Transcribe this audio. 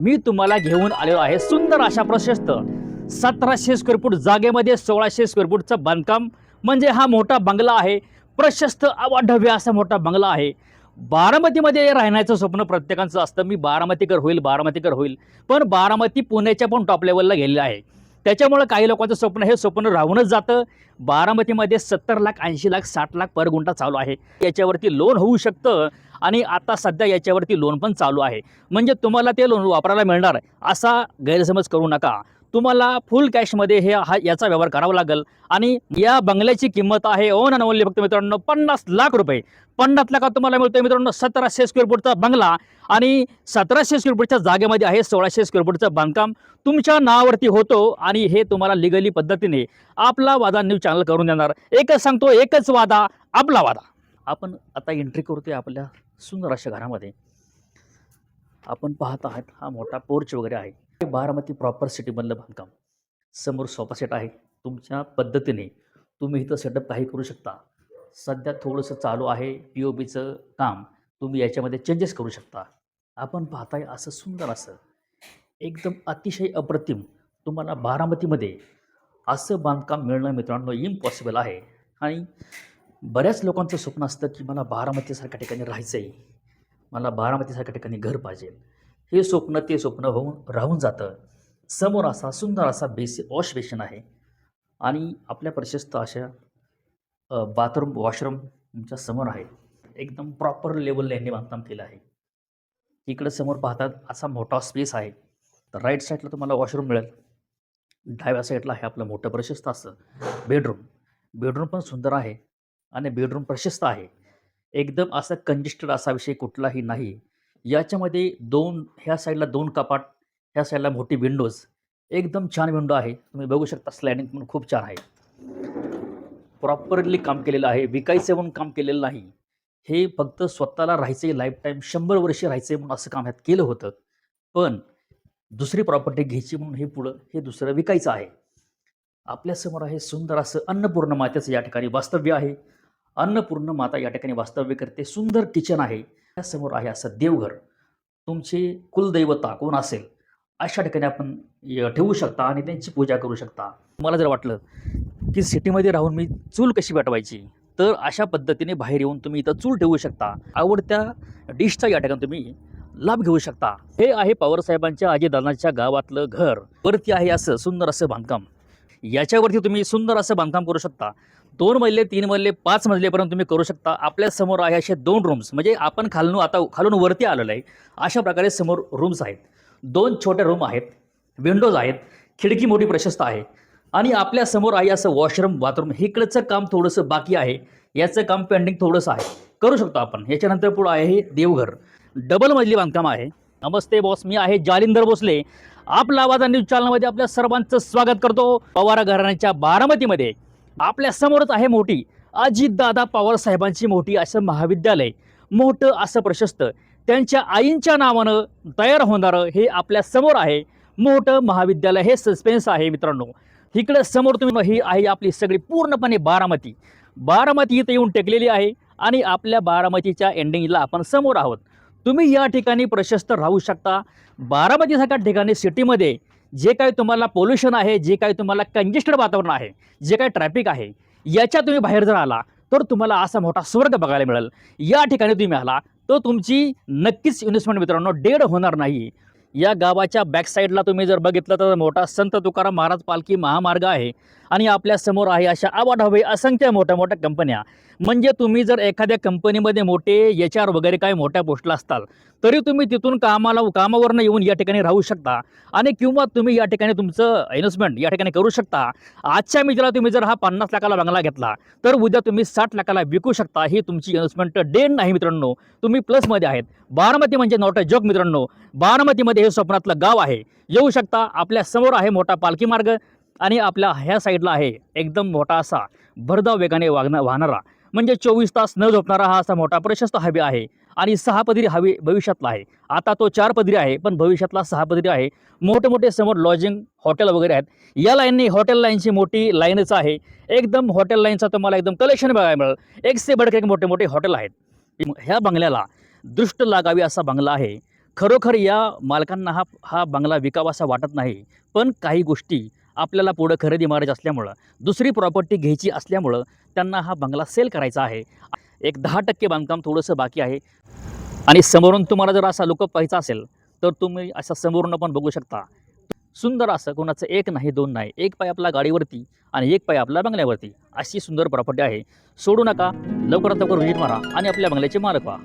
मी तुम्हाला घेऊन आलेलो आहे सुंदर अशा प्रशस्त सतराशे स्क्वेअर फूट जागेमध्ये सोळाशे स्क्वेअर फूटचं बांधकाम. म्हणजे हा मोठा बंगला आहे. प्रशस्त अवाढव्य असा मोठा बंगला आहे. बारामतीमध्ये राहण्याचं स्वप्न प्रत्येकाचं असतं. मी बारामतीकर होईल बारामतीकर होईल. पण बारामती पुण्याच्या पण टॉप लेवलला गेलेलं आहे. त्याच्यामुळं काही लोकांचं स्वप्न हे स्वप्न राहूनच जातं. बारामतीमध्ये सत्तर लाख ऐंशी लाख साठ लाख पर गुंठा चालू आहे. याच्यावरती लोन होऊ शकतं आणि आता सध्या याच्यावरती लोन पण चालू आहे. म्हणजे तुम्हाला ते लोन वापरायला मिळणार असा गैरसमज करू नका. तुम्हाला फुल कॅशमध्ये हे हा याचा व्यवहार करावा लागेल. आणि या बंगल्याची किंमत आहे ओन अँड ओनली फक्त मित्रांनो पन्नास लाख रुपये. पन्नास लाखात तुम्हाला मिळतोय मित्रांनो सतराशे स्क्वेअर फूटचा बंगला. आणि सतराशे स्क्वेअर फूटच्या जागेमध्ये आहे सोळाशे स्क्वेअर फूटचं बांधकाम. तुमच्या नावावरती होतो आणि हे तुम्हाला लिगली पद्धतीने आपला वादा न्यूज चॅनल करून देणार. एकच सांगतो एकच वादा आपला वादा. आपण आता एंट्री करतोय आपल्या सुंदर अशा घरामध्ये. आपण पाहत आहात हा मोठा पोर्च वगैरे आहे. बारामती प्रॉपर सिटीमधलं बांधकाम. समोर सोफा सेट आहे. तुमच्या पद्धतीने तुम्ही इथं सेटअप काही करू शकता. सध्या थोडंसं चालू आहे पी ओ बीचं काम. तुम्ही याच्यामध्ये चेंजेस करू शकता. आपण पाहताय असं सुंदर असं. एकदम अतिशय अप्रतिम. तुम्हाला बारामतीमध्ये असं बांधकाम मिळणं मित्रांनो इम्पॉसिबल आहे. आणि बऱ्याच लोकांचं स्वप्न असतं की मला बारामतीसारख्या ठिकाणी राहायचं आहे मला बारामतीसारख्या ठिकाणी घर पाहिजे. हे स्वप्न ते स्वप्न होऊन राहून जातं. समोर असा सुंदर असा बेसि वॉश बेसिन आहे. आणि आपल्या प्रशस्त अशा बाथरूम वॉशरूम तुमच्यासमोर आहे. एकदम प्रॉपर लेवलला यांनी बांधकाम केलं आहे. इकडं समोर पाहतात असा मोठा स्पेस आहे. तर राईट साईडला तुम्हाला वॉशरूम मिळेल. डाव्या साईडला आहे आपलं मोठं प्रशस्त असं बेडरूम. बेडरूम पण सुंदर आहे. आणि बेडरूम प्रशस्त आहे. एकदम असा कंजेस्टेड असा विषय कुठलाही नाही. याच्यामध्ये दोन ह्या साईडला दोन कपाट ह्या साईडला मोठी विंडोज एकदम छान विंडो आहे. तुम्ही बघू शकता स्लायडिंग पण खूप छान आहे. प्रॉपरली काम केलेलं आहे. विकायचं म्हणून काम केलेलं नाही. हे फक्त स्वतःला राहायचं लाईफ टाईम शंभर वर्षे राहायचं म्हणून असं काम ह्यात केलं होतं. पण दुसरी प्रॉपर्टी घ्यायची म्हणून हे पुढं हे दुसरं विकायचं आहे. आपल्यासमोर आहे सुंदर असं अन्नपूर्ण मातेचं या ठिकाणी वास्तव्य आहे. अन्नपूर्ण माता या ठिकाणी वास्तव्य करते. सुंदर किचन आहे. त्यासमोर आहे असं देवघर. तुमची कुलदैवता कोण असेल? अशा ठिकाणी आपण ठेवू शकता आणि त्यांची पूजा करू शकता. मला जर वाटलं की सिटीमध्ये राहून मी चूल कशी पेटवायची? तर अशा पद्धतीने बाहेर येऊन तुम्ही इथं चूल ठेवू शकता. आवडत्या डिशचा या ठिकाणी तुम्ही लाभ घेऊ शकता. हे आहे पवारसाहेबांच्या अजयदादांच्या गावातलं घर. वरती आहे असं सुंदर असं बांधकाम. याच्यावरती तुम्ही सुंदर असं बांधकाम करू शकता. दोन मजले तीन मजले पाच मजलेपर्यंत तुम्ही करू शकता. आपल्यासमोर आहे असे दोन रूम्स म्हणजे आपण खालून आता खालून वरती आलेलो आहे. अशा प्रकारे समोर रूम्स आहेत. दोन छोटे रूम आहेत. विंडोज आहेत. खिडकी मोठी प्रशस्त आहे. आणि आपल्यासमोर आहे असं वॉशरूम बाथरूम इकडचं काम थोडंसं बाकी आहे. याचं काम पेंडिंग थोडंसं आहे. करू शकतो आपण. याच्यानंतर पुढं आहे हे देवघर. डबल मजली बांधकाम आहे. नमस्ते बॉस मी आहे जालिंदर भोसले. आपला आवाज न्यूज चॅनलमध्ये आपल्या सर्वांचं स्वागत करतो. पवार घराण्याच्या बारामतीमध्ये आपल्या समोरच आहे मोठी अजितदादा पवार साहेबांची मोठी असं महाविद्यालय. मोठं असं प्रशस्त. त्यांच्या आईंच्या नावानं तयार होणारं हे आपल्यासमोर आहे. मोठं महाविद्यालय हे सस्पेन्स आहे मित्रांनो. इकडं समोर तुम्ही ही आहे आपली सगळी पूर्णपणे बारामती. बारामती इथं येऊन टेकलेली आहे आणि आपल्या बारामतीच्या एंडिंगला आपण समोर आहोत. तुम्ही या ठिकाणी प्रशस्त राहू शकता. बारामतीसारख्या ठिकाणी सिटीमध्ये जे काही तुम्हाला पोल्युशन आहे जे काही तुम्हाला कंजेस्टेड वातावरण आहे जे काही ट्रॅफिक आहे याच्या तुम्ही बाहेर जर आला तर तुम्हाला असा मोठा स्वर्ग बघायला मिळेल. या ठिकाणी तुम्ही आला तर तुमची नक्कीच इन्व्हेस्टमेंट मित्रांनो डेड होणार नाही. या गावाच्या बॅकसाईडला तुम्ही जर बघितलं तर मोठा संत तुकाराम महाराज पालखी महामार्ग आहे. आणि आपल्यासमोर आहे अशा आवाढावे असंख्य मोठ्या मोठ्या कंपन्या म्हणजे तुम्ही जर एखाद्या कंपनीमध्ये मोठे एच आर वगैरे काही मोठ्या पोस्टला असताल तरी तुम्ही तिथून कामाला कामावरनं येऊन या ठिकाणी राहू शकता. आणि किंवा तुम्ही या ठिकाणी तुमचं इन्व्हेस्टमेंट या ठिकाणी करू शकता. आजच्या मित्राला तुम्ही जर हा पन्नास लाखाला बंगला घेतला तर उद्या तुम्ही साठ लाखाला विकू शकता. ही तुमची इन्व्हेस्टमेंट डेन नाही मित्रांनो. तुम्ही प्लसमध्ये आहेत. बारामती म्हणजे नॉट अ जोक मित्रांनो. बारामतीमध्ये हे स्वप्नातलं गाव आहे. येऊ शकता आपल्यासमोर आहे मोठा पालखी मार्ग आणि आपल्या ह्या साईडला आहे एकदम मोठा असा भरधाव वेगाने वागणा वाहणारा म्हणजे चोवीस तास न झोपणारा हा असा मोठा प्रशस्त हवे आहे आणि सहा पदरी हवी भविष्यातला आहे. आता तो चार पदरी आहे पण भविष्यातला सहा पदरी आहे. मोठे मोठे समोर लॉजिंग हॉटेल वगैरे आहेत. या लाईनने हॉटेल लाईनची मोठी लाईनच आहे. एकदम हॉटेल लाईनचा तुम्हाला एकदम कलेक्शन बघायला मिळेल. एक से बडके मोठे मोठे हॉटेल आहेत. ह्या बंगल्याला दृष्ट लागावी असा बंगला आहे. खरोखर या मालकांना हा हा बंगला विकावासा वाटत नाही. पण काही गोष्टी आपल्याला पुढं खरेदी मारायची असल्यामुळं दुसरी प्रॉपर्टी घ्यायची असल्यामुळं त्यांना हा बंगला सेल करायचा आहे. एक दहा टक्के बांधकाम थोडंसं बाकी आहे. आणि समोरून तुम्हाला जर असा लुकअप पाहायचा असेल तर तुम्ही असा समोरून पण बघू शकता. सुंदर असं कोणाचं एक नाही दोन नाही एक पाय आपला गाडीवरती आणि एक पाय आपल्या बंगल्यावरती अशी सुंदर प्रॉपर्टी आहे. सोडू नका लवकरात लवकर व्हिजिट मारा आणि आपल्या बंगल्याचे मालक व्हा.